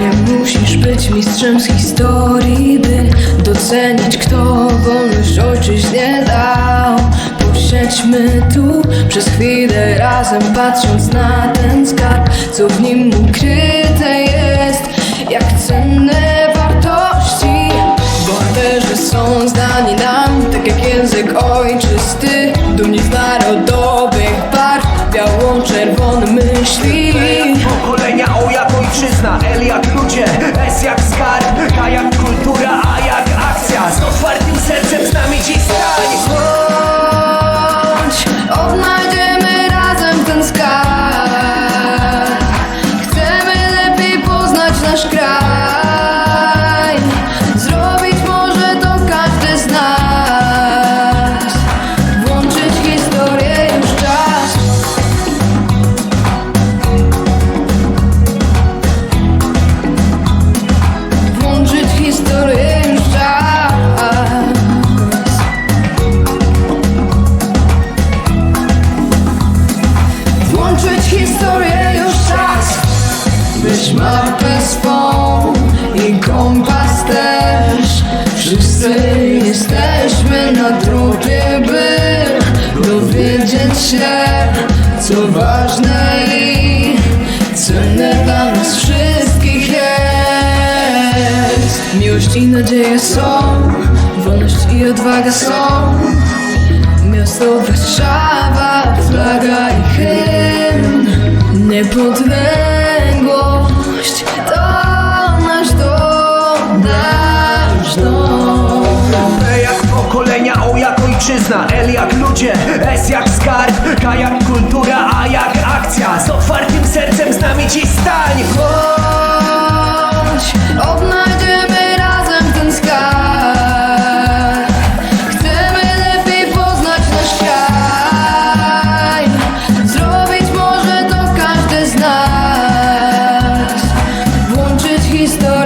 Nie musisz być mistrzem z historii, by docenić, kto wolność ojczyźnie dał. Posiedźmy tu przez chwilę razem, patrząc na ten skarb, co w nim ukryte jest. Jak chcemy jak skarb, K jak kultura, A jak akcja Z otwartym sercem z nami dziś stań Chodź, odnajdziemy razem ten skarb. Chcemy lepiej poznać nasz kraj. Zrobić może to każdy z nas. Się, co ważne i Cenne dla nas wszystkich jest. Miłość i nadzieja są Wolność i odwaga są. Miasto Warszawa, flaga i hymn. Niepodległość to nasz dom, nasz dom. P jak pokolenia, O jak ojczyzna, L jak ludzie, S jak skarb, muzyka jak kultura, a jak akcja. Z otwartym sercem z nami ci stań. Chodź, odnajdziemy razem ten skarb Chcemy lepiej poznać nasz kraj Zrobić może to każdy z nas. Włączyć historię.